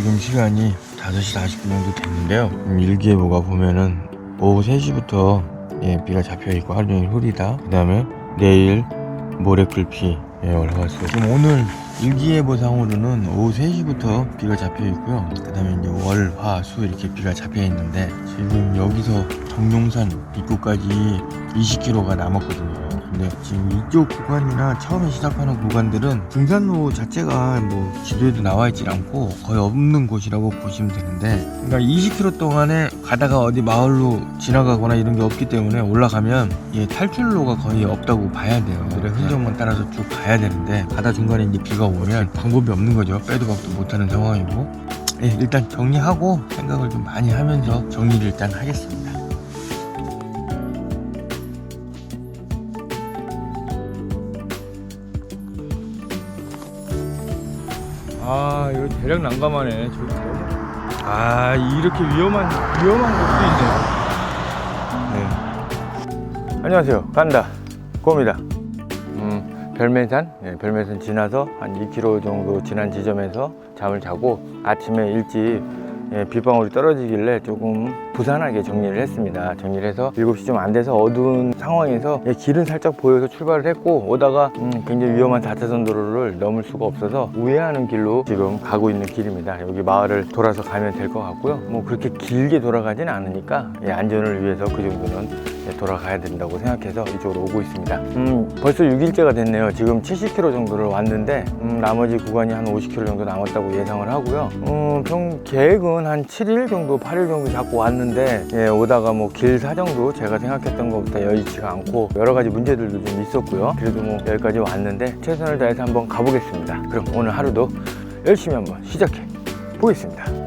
지금 시간이 5시 40분 정도 됐는데요. 음, 일기예보가 보면은 오후 3시부터 예, 비가 잡혀 있고 하루 종일 흐리다. 그 다음에 내일 모레 풀비 예, 올라갔어요. 지금 오늘 일기예보상으로는 오후 3시부터 비가 잡혀 있고요. 그 다음에 이제 월, 화, 수 이렇게 비가 잡혀 있는데 지금 여기서 정용산 입구까지 20km가 남았거든요. 근데 지금 이쪽 구간이나 처음에 시작하는 구간들은 등산로 자체가 뭐 지도에도 나와 있질 않고 거의 없는 곳이라고 보시면 되는데 그러니까 20km 동안에 가다가 어디 마을로 지나가거나 이런 게 없기 때문에 올라가면 예, 탈출로가 거의 없다고 봐야 돼요. 그래 흔적만 따라서 쭉 가야 되는데 가다 중간에 이제 비가 오면 방법이 없는 거죠. 빼도 박도 못하는 상황이고 예, 일단 정리하고 생각을 좀 많이 하면서 정리를 일단 하겠습니다. 아 이거 대략 난감하네 저기 아 이렇게 위험한 위험한 곳도 있네 네. 안녕하세요. 간다. 곰이다. 음, 별매산? 예, 별매산 지나서 한 2km 정도 지난 지점에서 잠을 자고 아침에 일찍 예, 빗방울이 떨어지길래 조금 부산하게 정리를 했습니다. 정리를 해서 7시 좀 안 돼서 어두운 상황에서 예, 길은 살짝 보여서 출발을 했고 오다가 음, 굉장히 위험한 4차선 도로를 넘을 수가 없어서 우회하는 길로 지금 가고 있는 길입니다. 여기 마을을 돌아서 가면 될 것 같고요. 뭐 그렇게 길게 돌아가진 않으니까 예, 안전을 위해서 그 정도는 예, 돌아가야 된다고 생각해서 이쪽으로 오고 있습니다. 음, 벌써 6일째가 됐네요. 지금 70km 정도를 왔는데 음, 나머지 구간이 한 50km 정도 남았다고 예상을 하고요. 음, 평 계획은 한 7일 정도, 8일 정도 잡고 왔는데 예, 오다가 뭐 길 사정도 제가 생각했던 것보다 여의치가 않고 여러 가지 문제들도 좀 있었고요. 그래도 뭐 여기까지 왔는데 최선을 다해서 한번 가보겠습니다. 그럼 오늘 하루도 열심히 한번 시작해 보겠습니다.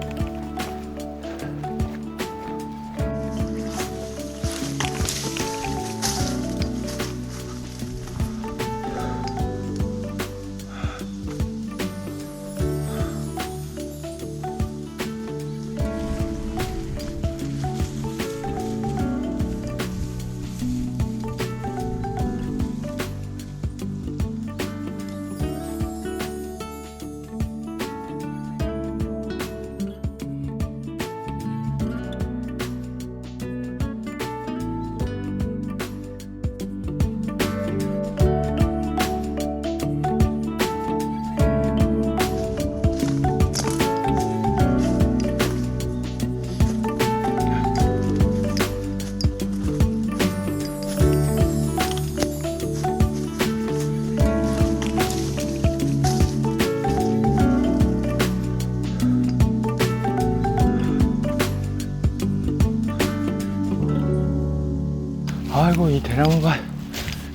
대나무가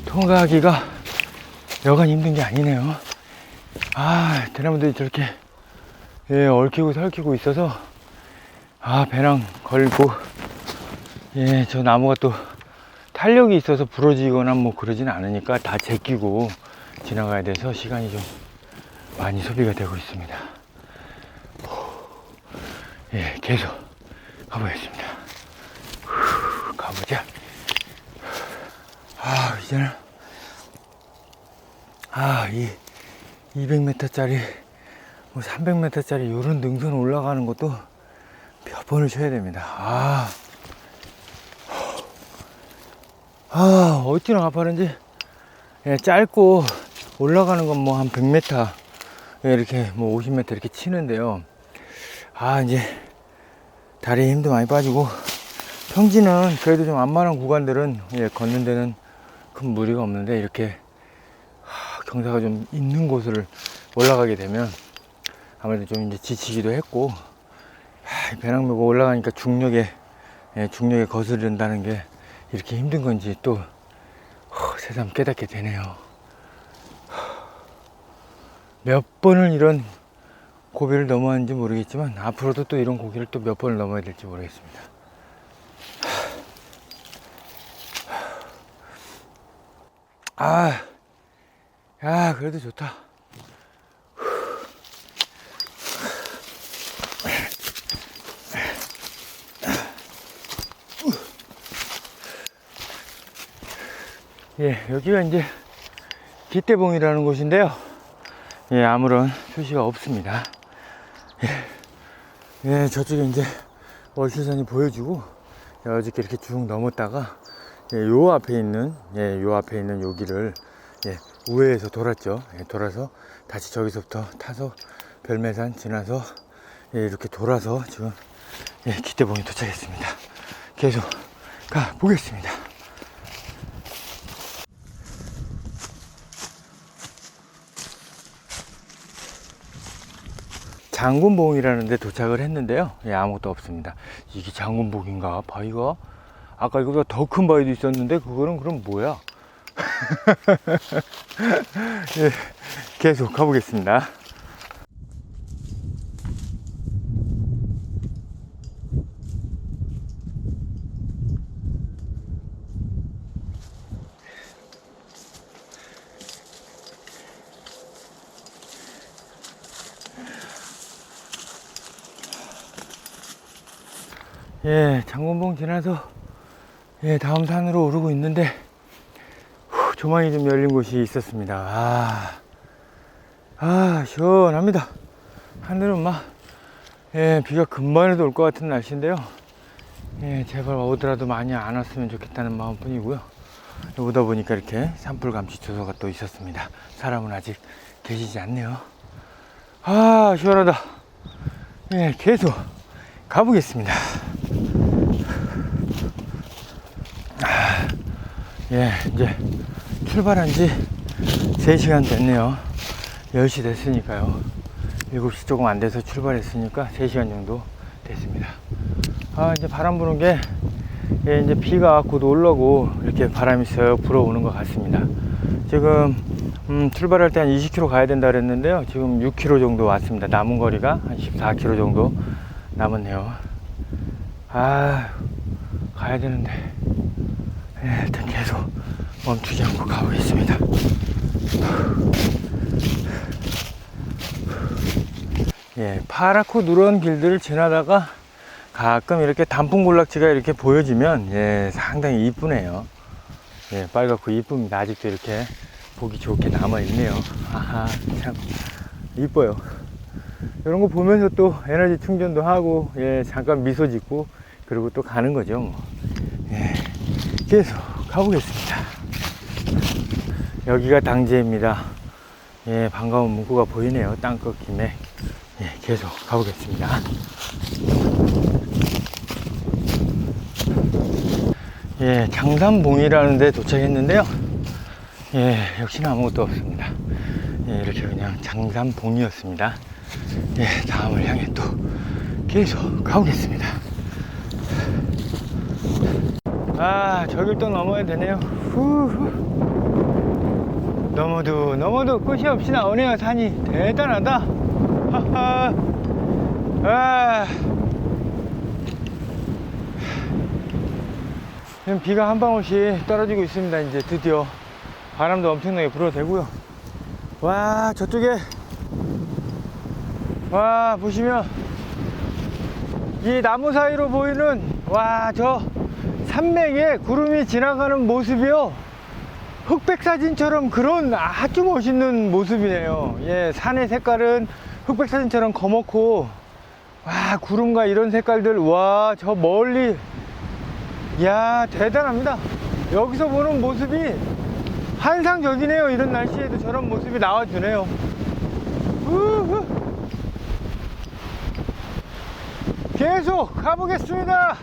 통과하기가 여간 힘든 게 아니네요. 아 대나무들이 저렇게 예, 얽히고 설키고 있어서 아 배낭 걸고 예 저 나무가 또 탄력이 있어서 부러지거나 뭐 그러진 않으니까 다 제끼고 지나가야 돼서 시간이 좀 많이 소비가 되고 있습니다. 예 계속 가보겠습니다. 후, 가보자. 아, 이제는, 아, 이 200m짜리, 뭐 300m짜리 요런 능선 올라가는 것도 몇 번을 쳐야 됩니다. 아, 아, 어찌나 가파른지, 예, 짧고 올라가는 건 뭐 한 100m, 예, 이렇게 뭐 50m 이렇게 치는데요. 아, 이제 다리에 힘도 많이 빠지고, 평지는 그래도 좀 안만한 구간들은 예, 걷는 데는 큰 무리가 없는데 이렇게 하, 경사가 좀 있는 곳을 올라가게 되면 아무래도 좀 이제 지치기도 했고 배낭 메고 올라가니까 중력에 예, 중력에 거스른다는 게 이렇게 힘든 건지 또 어, 새삼 깨닫게 되네요. 몇 번을 이런 고비를 넘어왔는지 모르겠지만 앞으로도 또 이런 고비를 또 몇 번을 넘어야 될지 모르겠습니다. 아, 야, 그래도 좋다. 예, 여기가 이제 기대봉이라는 곳인데요. 예, 아무런 표시가 없습니다. 예, 예, 저쪽에 이제 월시산이 보여지고 예, 어저께 이렇게 쭉 넘었다가 예, 요 앞에 있는 예, 요 앞에 있는 여기를 예, 우회해서 돌았죠. 예, 돌아서 다시 저기서부터 타서 별매산 지나서 예, 이렇게 돌아서 지금 예, 기대봉에 도착했습니다. 계속 가 보겠습니다. 장군봉이라는 데 도착을 했는데요. 예, 아무것도 없습니다. 이게 장군봉인가? 바위가? 아까 이거보다 더 큰 바위도 있었는데, 그거는 그럼 뭐야? 예, 계속 가보겠습니다. 예, 장군봉 지나서 예, 다음 산으로 오르고 있는데 후, 조망이 좀 열린 곳이 있었습니다. 아, 아 시원합니다. 하늘은 막 예, 비가 금방에도 올 것 같은 날씨인데요. 예, 제발 오더라도 많이 안 왔으면 좋겠다는 마음뿐이고요. 오다 보니까 이렇게 산불 감시 조서가 또 있었습니다. 사람은 아직 계시지 않네요. 아, 시원하다. 예, 계속 가보겠습니다. 예, 이제 출발한 지 3시간 됐네요. 10시 됐으니까요. 7시 조금 안 돼서 출발했으니까 3시간 정도 됐습니다. 아, 이제 바람 부는 게, 예, 이제 비가 곧 올라고 이렇게 바람이 쓱 불어오는 것 같습니다. 지금, 음, 출발할 때 한 20km 가야 된다 그랬는데요. 지금 6km 정도 왔습니다. 남은 거리가 한 14km 정도 남았네요. 아, 가야 되는데. 예, 일단 계속 멈추지 않고 가보겠습니다. 예, 파랗고 누런 길들을 지나다가 가끔 이렇게 단풍 군락지가 이렇게 보여지면 예, 상당히 이쁘네요. 예, 빨갛고 이쁩니다. 아직도 이렇게 보기 좋게 남아 있네요. 아하, 참 이뻐요. 이런 거 보면서 또 에너지 충전도 하고 예, 잠깐 미소 짓고 그리고 또 가는 거죠. 뭐. 예, 계속 가보겠습니다. 여기가 당제입니다. 예, 반가운 문구가 보이네요. 땅끝 김에 예, 계속 가보겠습니다. 예, 장산봉이라는 데 도착했는데요. 예, 역시나 아무것도 없습니다. 예, 이렇게 그냥 장산봉이었습니다. 예, 다음을 향해 또 계속 가보겠습니다. 아, 저길 또 넘어야 되네요. 후후. 넘어도 넘어도 끝이 없이 나오네요. 산이 대단하다. 하하. 아. 지금 비가 한 방울씩 떨어지고 있습니다. 이제 드디어 바람도 엄청나게 불어대고요. 와, 저쪽에 와 보시면 이 나무 사이로 보이는 와저 산맥에 구름이 지나가는 모습이요. 흑백 사진처럼 그런 아주 멋있는 모습이네요. 예 산의 색깔은 흑백 사진처럼 검었고 와 구름과 이런 색깔들 와 저 멀리. 야 대단합니다. 여기서 보는 모습이 환상적이네요. 이런 날씨에도 저런 모습이 나와주네요. 우후. 계속 가보겠습니다.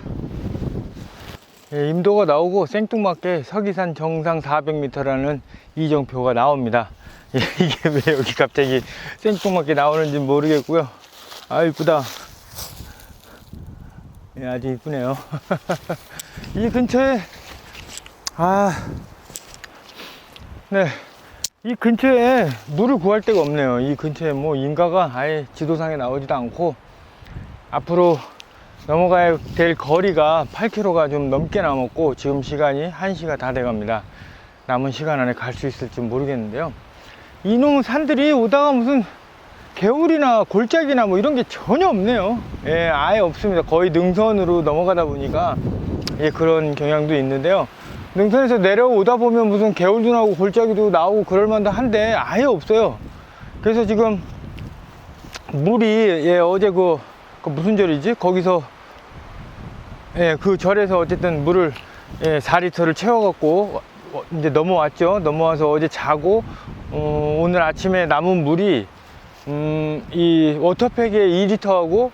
예, 임도가 나오고 생뚱맞게 서기산 정상 400m라는 이정표가 나옵니다. 예, 이게 왜 여기 갑자기 생뚱맞게 나오는지 모르겠고요. 아 이쁘다. 예, 아주 이쁘네요. 이 근처에 아 네. 이 근처에 물을 구할 데가 없네요. 이 근처에 뭐 인가가 아예 지도상에 나오지도 않고 앞으로 넘어가야 될 거리가 8km가 좀 넘게 남았고 지금 시간이 1시가 다 돼갑니다. 남은 시간 안에 갈 수 있을지 모르겠는데요. 이놈 산들이 오다가 무슨 개울이나 골짜기나 뭐 이런 게 전혀 없네요. 예, 아예 없습니다. 거의 능선으로 넘어가다 보니까 예, 그런 경향도 있는데요. 능선에서 내려오다 보면 무슨 개울도 나오고 골짜기도 나오고 그럴 만도 한데 아예 없어요. 그래서 지금 물이 예, 어제 그 그 무슨 절이지? 거기서 예, 그 절에서 어쨌든 물을 예, 4리터를 채워갖고 어, 이제 넘어왔죠. 넘어와서 어제 자고 어, 오늘 아침에 남은 물이 음, 이 워터팩에 2리터하고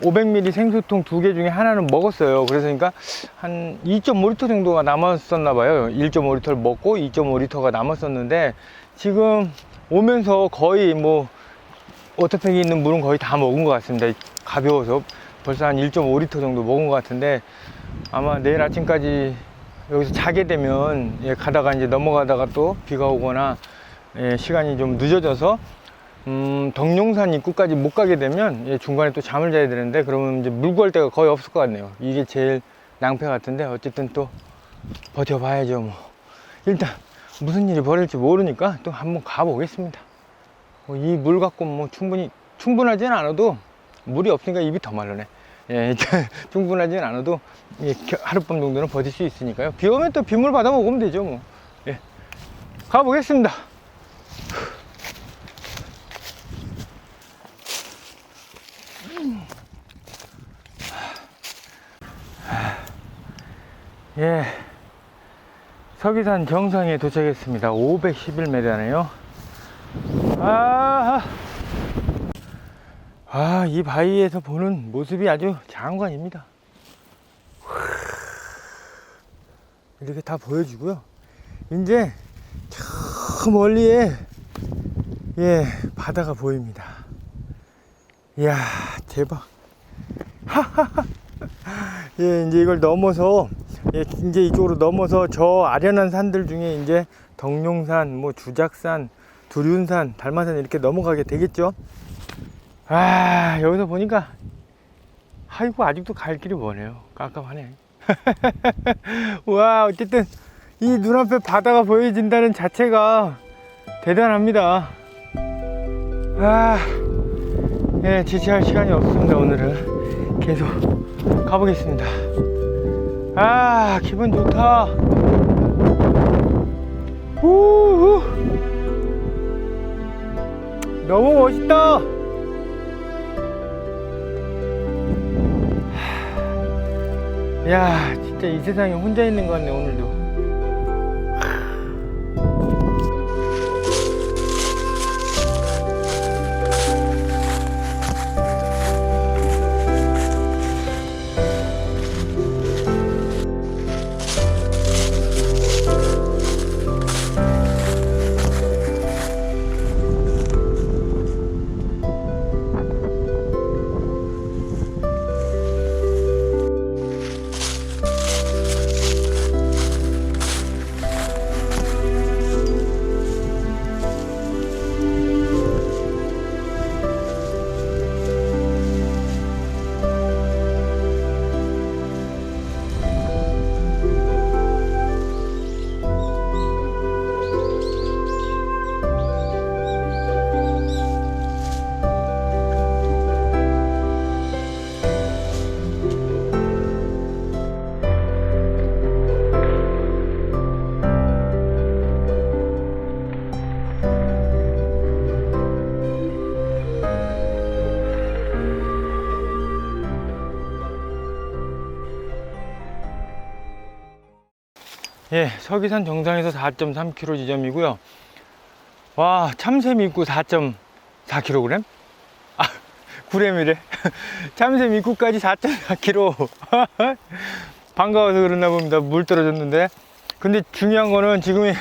500ml 생수통 두 개 중에 하나는 먹었어요. 그래서 그러니까 한 2.5리터 정도가 남았었나 봐요. 1.5리터를 먹고 2.5리터가 남았었는데 지금 오면서 거의 뭐 워터팩에 있는 물은 거의 다 먹은 것 같습니다. 가벼워서 벌써 한 1.5리터 정도 먹은 것 같은데 아마 내일 아침까지 여기서 자게 되면 예, 가다가 이제 넘어가다가 또 비가 오거나 예, 시간이 좀 늦어져서 음, 덕룡산 입구까지 못 가게 되면 예, 중간에 또 잠을 자야 되는데 그러면 이제 물 구할 데가 거의 없을 것 같네요. 이게 제일 낭패 같은데 어쨌든 또 버텨봐야죠 뭐. 일단 무슨 일이 벌일지 모르니까 또 한번 가보겠습니다. 뭐 이물 갖고 뭐 충분히 충분하진 않아도 물이 없으니까 입이 더 말르네. 예, 충분하진 않아도 예, 겨- 하룻밤 정도는 버틸 수 있으니까요. 비 오면 또 빗물 받아 먹으면 되죠 뭐. 예, 가보겠습니다. 예, 서기산 정상에 도착했습니다. 511m네요. 아, 아, 이 바위에서 보는 모습이 아주 장관입니다. 이렇게 다 보여주고요. 이제 저 멀리에 예 바다가 보입니다. 이야 대박. 예 이제 이걸 넘어서 예, 이제 이쪽으로 넘어서 저 아련한 산들 중에 이제 덕룡산, 뭐 주작산, 두륜산, 달마산 이렇게 넘어가게 되겠죠. 아 여기서 보니까 아이고 아직도 갈 길이 머네요. 깜깜하네. 와 어쨌든 이 눈앞에 바다가 보여진다는 자체가 대단합니다. 아, 예, 지체할 시간이 없습니다. 오늘은 계속 가보겠습니다. 아, 기분 좋다. 우후. 너무 멋있다. 야, 진짜 이 세상에 혼자 있는 것 같네, 오늘도. 예, 서기산 정상에서 4.3km 지점이고요. 와, 참샘 입구 4.4kg? 아, 9g이래. 참샘 입구까지 4.4kg. 반가워서 그랬나 봅니다. 물 떨어졌는데. 근데 중요한 거는 지금이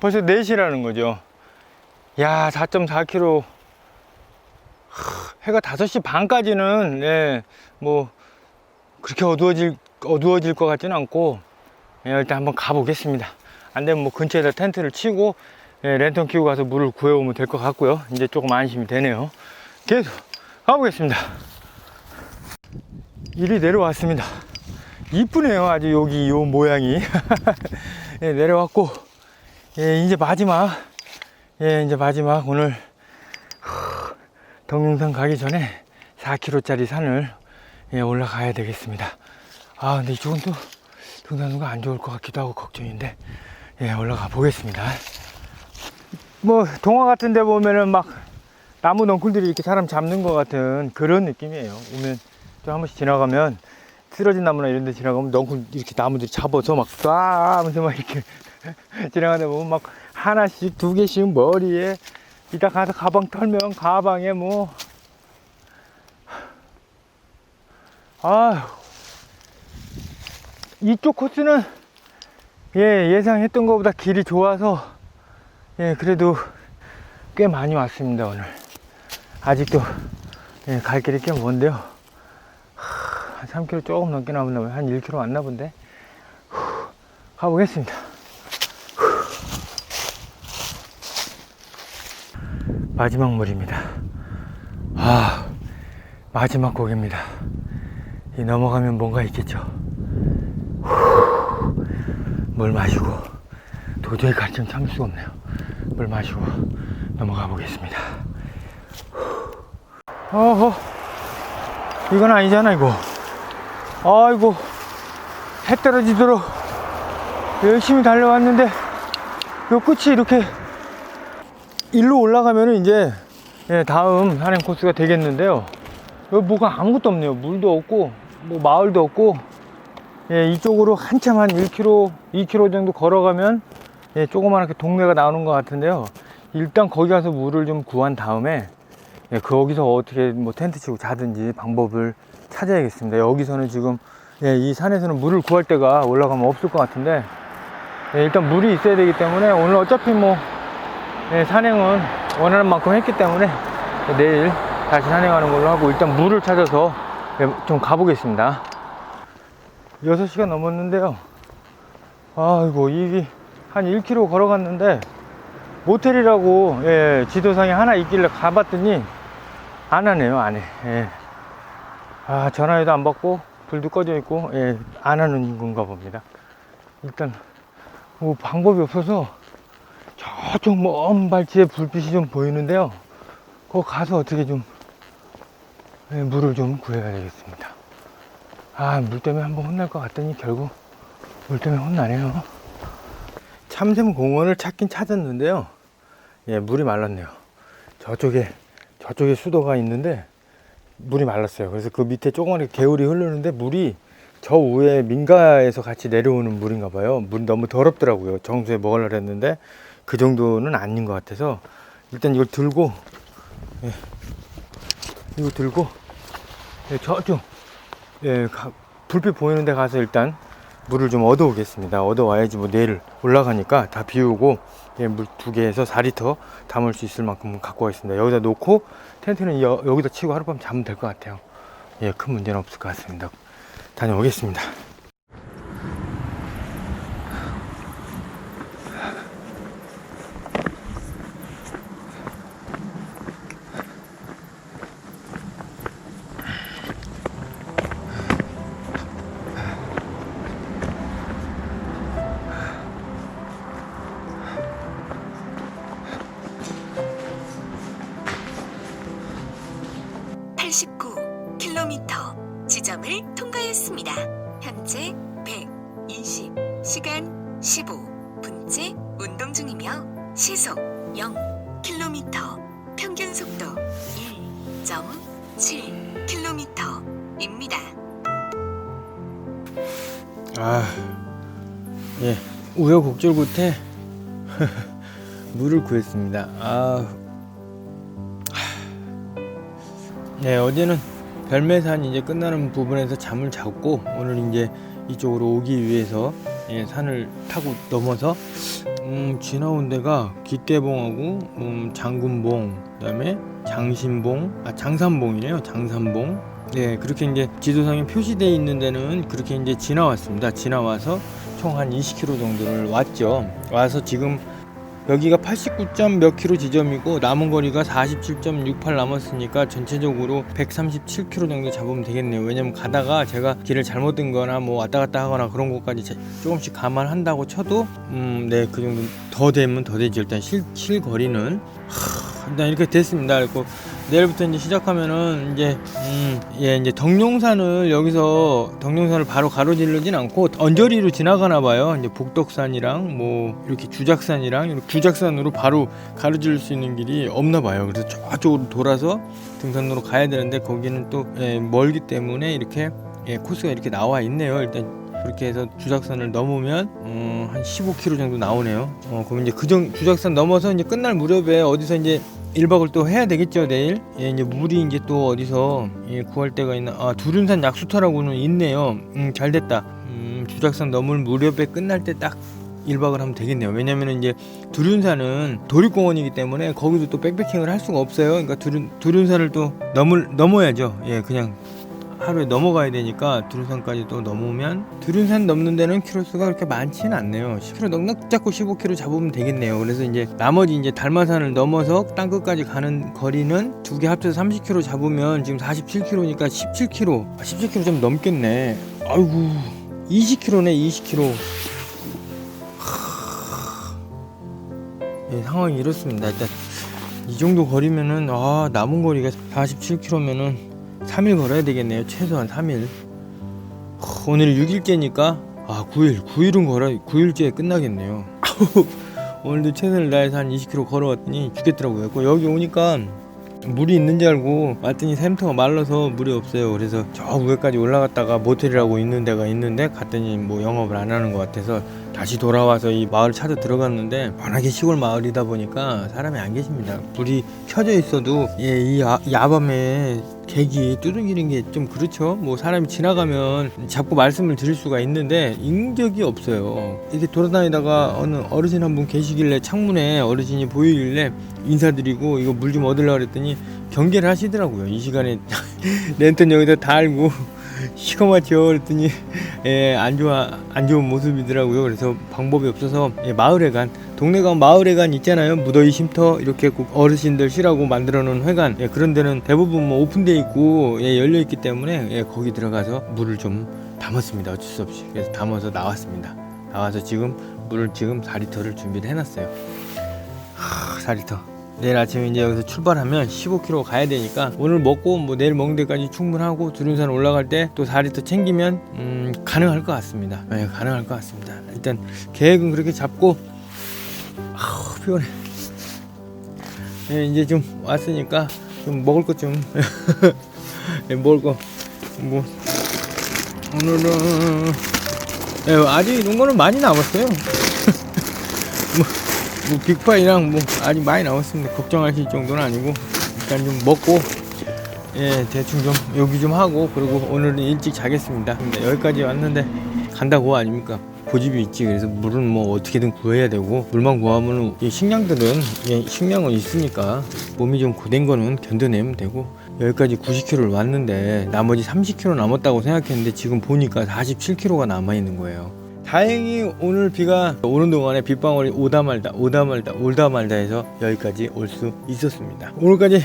벌써 4시라는 거죠. 야, 4.4km. 해가 5시 반까지는, 예, 뭐, 그렇게 어두워질, 어두워질 것 같지는 않고, 예, 일단 한번 가보겠습니다. 안 되면 뭐 근처에다 텐트를 치고 예, 랜턴 끼고 가서 물을 구해오면 될 것 같고요. 이제 조금 안심이 되네요. 계속 가보겠습니다. 일이 내려왔습니다. 이쁘네요. 아주 여기 요 모양이. 예, 내려왔고, 예, 이제 마지막, 예, 이제 마지막 오늘 후, 덕룡산 가기 전에 4km짜리 산을 예, 올라가야 되겠습니다. 아, 근데 이쪽은 또 등산로가 안 좋을 것 같기도 하고 걱정인데 예 올라가 보겠습니다. 뭐 동화 같은 데 보면은 막 나무 넝쿨들이 이렇게 사람 잡는 것 같은 그런 느낌이에요. 오면 또한 번씩 지나가면 쓰러진 나무나 이런 데 지나가면 너무 이렇게 나무들이 잡아서 막 쏴! 하면서 막 이렇게 지나가다 보면 막 하나씩 두 개씩 머리에 이따 가서 가방 털면 가방에 뭐. 아휴 이쪽 코스는 예 예상했던 것보다 길이 좋아서 예 그래도 꽤 많이 왔습니다 오늘. 아직도 예, 갈 길이 꽤 먼데요. 하, 한 3km 조금 넘게 남았나 봐요. 한 1km 왔나 본데. 후, 가보겠습니다. 마지막 물입니다. 아 마지막 곡입니다. 이 넘어가면 뭔가 있겠죠. 후, 물 마시고 도저히 갈증 참을 수가 없네요. 물 마시고 넘어가 보겠습니다. 어허. 이건 아니잖아 이거. 아이고. 해 떨어지도록 열심히 달려왔는데 요 끝이 이렇게 일로 올라가면은 이제 예, 다음 산행 코스가 되겠는데요. 여기 뭐가 아무것도 없네요. 물도 없고 뭐 마을도 없고 예, 이쪽으로 한참 한 1km 2km 정도 걸어가면 예, 조그맣게 동네가 나오는 것 같은데요 일단 거기 가서 물을 좀 구한 다음에 예, 거기서 어떻게 뭐 텐트 치고 자든지 방법을 찾아야겠습니다. 여기서는 지금 예, 이 산에서는 물을 구할 데가 올라가면 없을 것 같은데 예, 일단 물이 있어야 되기 때문에 오늘 어차피 뭐 예, 산행은 원하는 만큼 했기 때문에 내일 다시 산행하는 걸로 하고 일단 물을 찾아서 예, 좀 가보겠습니다. 6시간 넘었는데요. 아이고 이게 한 1km 걸어갔는데 모텔이라고 예, 지도상에 하나 있길래 가봤더니 안 하네요 안 해. 예. 아 전화해도 안 받고 불도 꺼져 있고 예, 안 하는 건가 봅니다. 일단 뭐 방법이 없어서 저쪽 먼 발치에 불빛이 좀 보이는데요. 거기 가서 어떻게 좀 예, 물을 좀 구해야 되겠습니다. 아 물 때문에 한번 혼날 것 같더니 결국 물 때문에 혼나네요. 참샘 공원을 찾긴 찾았는데요. 예, 물이 말랐네요. 저쪽에, 저쪽에 수도가 있는데, 물이 말랐어요. 그래서 그 밑에 조그맣게 개울이 흐르는데, 물이 저 위에 민가에서 같이 내려오는 물인가 봐요. 물이 너무 더럽더라고요. 정수에 먹으려고 했는데, 그 정도는 아닌 것 같아서, 일단 이걸 들고, 예, 이거 들고, 예, 저쪽, 예, 가- 불빛 보이는 데 가서 일단 물을 좀 얻어오겠습니다. 얻어와야지 뭐 내일 올라가니까 다 비우고 예, 물 두 개에서 4리터 담을 수 있을 만큼 갖고 가겠습니다. 여기다 놓고 텐트는 여, 여기다 치고 하룻밤 자면 될 것 같아요. 예, 큰 문제는 없을 것 같습니다. 다녀오겠습니다. (89) 킬로미터 지점을 통과했습니다. 현재 (120) 시간 (15) 분째 운동 중이며 시속 (0) 킬로미터 평균 속도 (1.7) 킬로미터입니다. 아, 예, 우여곡절 끝에 물을 구했습니다. 아, 네, 어제는 별매산 이제 끝나는 부분에서 잠을 잤고 오늘 이제 이쪽으로 오기 위해서 예, 산을 타고 넘어서 음, 지나온 데가 기대봉하고 음, 장군봉 그다음에 장신봉 아 장산봉이네요 장산봉. 네 그렇게 이제 지도상에 표시되어 있는 데는 그렇게 이제 지나왔습니다. 지나와서 총 한 20km 정도를 왔죠. 와서 지금 여기가 89점 몇 킬로 지점이고 남은 거리가 47.68 남았으니까 전체적으로 137km 정도 잡으면 되겠네요. 왜냐면 가다가 제가 길을 잘못 든 거나 뭐 왔다 갔다 하거나 그런 것까지 자- 조금씩 감안한다고 쳐도 음, 네, 그 정도 더 되면 더 되지. 일단 실, 실 거리는 하, 일단 이렇게 됐습니다. 그리고 내일부터 이제 시작하면은 이제 음, 예 이제 덕룡산을 여기서 덕룡산을 바로 가로지르진 않고 언저리로 지나가나 봐요. 이제 복덕산이랑 뭐 이렇게 주작산이랑 이렇게 주작산으로 바로 가로지를 수 있는 길이 없나 봐요. 그래서 저쪽으로 돌아서 등산로로 가야 되는데 거기는 또 예, 멀기 때문에 이렇게 예, 코스가 이렇게 나와 있네요. 일단 그렇게 해서 주작산을 넘으면 음, 한 15km 정도 나오네요. 어, 그럼 이제 그 정 주작산 넘어서 이제 끝날 무렵에 어디서 이제 1박을 또 해야 되겠죠 내일. 예, 이제 물이 이제 또 어디서 예, 구할 데가 있나? 아 두륜산 약수터라고는 있네요. 음, 잘 됐다. 음, 주작산 넘을 무렵에 끝날 때 딱 1박을 하면 되겠네요. 왜냐면은 이제 두륜산은 도립공원이기 때문에 거기도 또 백패킹을 할 수가 없어요. 그러니까 두륜 두륜산을 또 넘을 넘어야죠. 예, 그냥 하루에 넘어가야 되니까 두륜산까지 또 넘으면 두륜산 넘는 데는 키로수가 그렇게 많지는 않네요. 10km 넉넉 잡고 15km 잡으면 되겠네요. 그래서 이제 나머지 이제 달마산을 넘어서 땅 끝까지 가는 거리는 두 개 합쳐서 30km 잡으면 지금 47km니까 17km, 아, 17km 좀 넘겠네. 아이고 20km네 20km. 예, 상황이 이렇습니다. 일단 이 정도 거리면은 아 남은 거리가 47km면은 3일 걸어야 되겠네요. 최소한 3일. 오늘 6일째니까 아 9일 9일은 걸어 9일째 끝나겠네요. 오늘도 최선을 다해서 한 20km 걸어왔더니 죽겠더라고요. 그 여기 오니까 물이 있는 줄 알고 왔더니 샘터가 말라서 물이 없어요. 그래서 저 위에까지 올라갔다가 모텔이라고 있는 데가 있는데 갔더니 뭐 영업을 안 하는 것 같아서 다시 돌아와서 이 마을 찾아 들어갔는데 워낙에 시골 마을이다 보니까 사람이 안 계십니다. 불이 켜져 있어도 예, 이 야, 야밤에 객이 두들기는 게 좀 그렇죠. 뭐 사람이 지나가면 자꾸 말씀을 드릴 수가 있는데 인격이 없어요. 이렇게 돌아다니다가 어느 어르신 한 분 계시길래 창문에 어르신이 보이길래 인사드리고 이거 물 좀 얻으려고 그랬더니 경계를 하시더라고요. 이 시간에 랜턴 여기다 달고 시커멓죠 그랬더니 예, 안 좋아 안 좋은 모습이더라고요. 그래서 방법이 없어서 예, 마을에 간 동네 가면 마을에 간 있잖아요. 무더위 쉼터 이렇게 꼭 어르신들 쉬라고 만들어 놓은 회관 예, 그런 데는 대부분 뭐 오픈돼 있고 예, 열려 있기 때문에 예, 거기 들어가서 물을 좀 담았습니다. 어쩔 수 없이 그래서 담아서 나왔습니다. 나와서 지금 물을 지금 4리터를 준비를 해놨어요. 하, 4리터. 내일 아침에 이제 여기서 출발하면 15km 가야 되니까 오늘 먹고 뭐 내일 먹는 데까지 충분하고 두륜산 올라갈 때 또 4리터 챙기면 음, 가능할 것 같습니다. 네, 가능할 것 같습니다. 일단 계획은 그렇게 잡고 아우 피곤해. 네, 이제 좀 왔으니까 좀 먹을 것 좀 먹을 거 뭐 오늘은 네, 아직 이런 거는 많이 남았어요. 뭐 빅파이랑 뭐 아직 많이 남았습니다. 걱정하실 정도는 아니고 일단 좀 먹고 예 대충 좀 여기 좀 하고 그리고 오늘은 일찍 자겠습니다. 여기까지 왔는데 간다고 아닙니까? 고집이 있지 그래서 물은 뭐 어떻게든 구해야 되고 물만 구하면 이 식량들은 예, 식량은 있으니까 몸이 좀 고된 거는 견뎌내면 되고 여기까지 90km를 왔는데 나머지 30km 남았다고 생각했는데 지금 보니까 47km가 남아 있는 거예요. 다행히 오늘 비가 오는 동안에 빗방울이 오다 말다 오다 말다 오다 말다 해서 여기까지 올 수 있었습니다. 오늘까지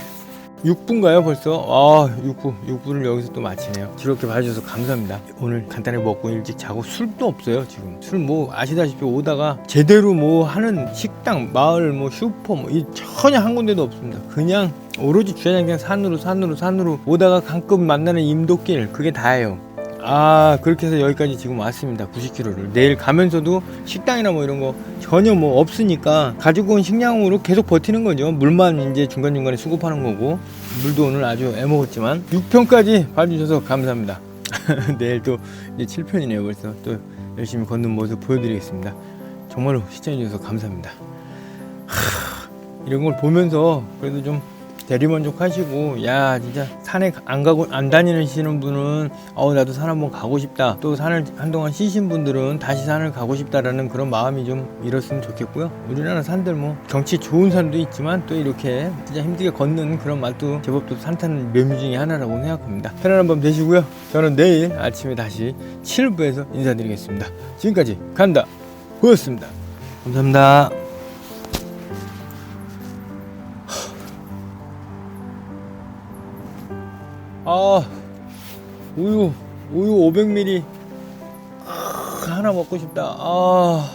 6분가요 벌써? 아 6분 6분을 여기서 또 마치네요. 이렇게 봐주셔서 감사합니다. 오늘 간단하게 먹고 일찍 자고 술도 없어요 지금. 술 뭐 아시다시피 오다가 제대로 뭐 하는 식당 마을 뭐 슈퍼 뭐 이 전혀 한 군데도 없습니다. 그냥 오로지 주차장 그냥 산으로 산으로 산으로 오다가 가끔 만나는 임도길 그게 다예요. 아 그렇게 해서 여기까지 지금 왔습니다. 90km를. 내일 가면서도 식당이나 뭐 이런 거 전혀 뭐 없으니까 가지고 온 식량으로 계속 버티는 거죠. 물만 이제 중간중간에 수급하는 거고. 물도 오늘 아주 애먹었지만 6편까지 봐주셔서 감사합니다. 내일 또 이제 7편이네요. 벌써 또 열심히 걷는 모습 보여드리겠습니다. 정말로 시청해주셔서 감사합니다. 하, 이런 걸 보면서 그래도 좀 대리만족하시고 야 진짜 산에 안 가고 안 다니시는 분은 어 나도 산 한번 가고 싶다. 또 산을 한동안 쉬신 분들은 다시 산을 가고 싶다라는 그런 마음이 좀 일었으면 좋겠고요. 우리나라 산들 뭐 경치 좋은 산도 있지만 또 이렇게 진짜 힘들게 걷는 그런 맛도 제법 또 산타는 묘미 중에 하나라고 생각합니다. 편안한 밤 되시고요. 저는 내일 아침에 다시 7부에서 인사드리겠습니다. 지금까지 간다. 보였습니다. 감사합니다 아 우유 우유 500ml 아, 하나 먹고 싶다. 아